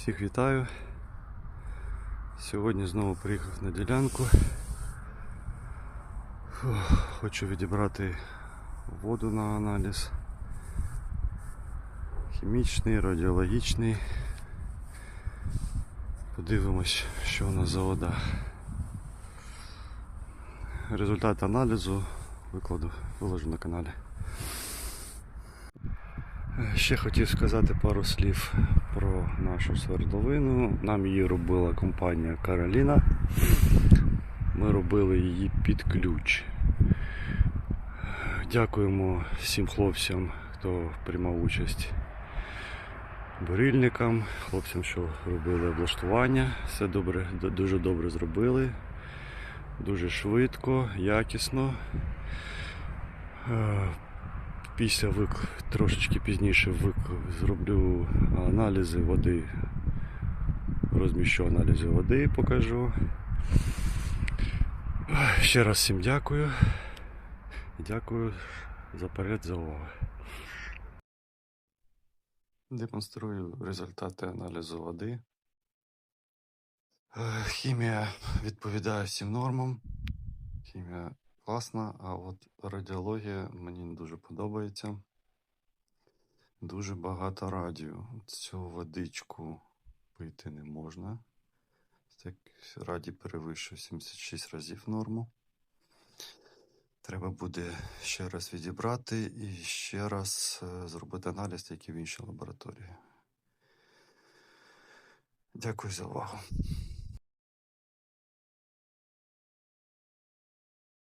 Всіх вітаю. Сьогодні знову приїхав на ділянку. Хочу відібрати воду на аналіз. Хімічний, радіологічний. Подивимось, що у нас за вода. Результат аналізу викладу, виложу на каналі. Е, Ще хотів сказати пару слів про нашу свердловину. Нам її робила компанія Кароліна. Ми робили її під ключ. Дякуємо всім хлопцям, хто приймав участь. Бурильникам, хлопцям, що робили облаштування. Все добре, дуже добре зробили. Дуже швидко, якісно. Після вик трошечки пізніше вик зроблю аналізи води. Розміщу аналізи води, покажу. Ще раз всім дякую. Дякую за перегляд, за увагу. Демонструю результати аналізу води. Е, Хімія відповідає всім нормам. Хімія класна, а от радіологія мені дуже подобається. Дуже багато радіо. Цю водичку пити не можна. Так, раді перевищує 76 разів норму. Треба буде ще раз відібрати і ще раз е, зробити аналіз, як і в іншій лабораторії. Дякую за увагу.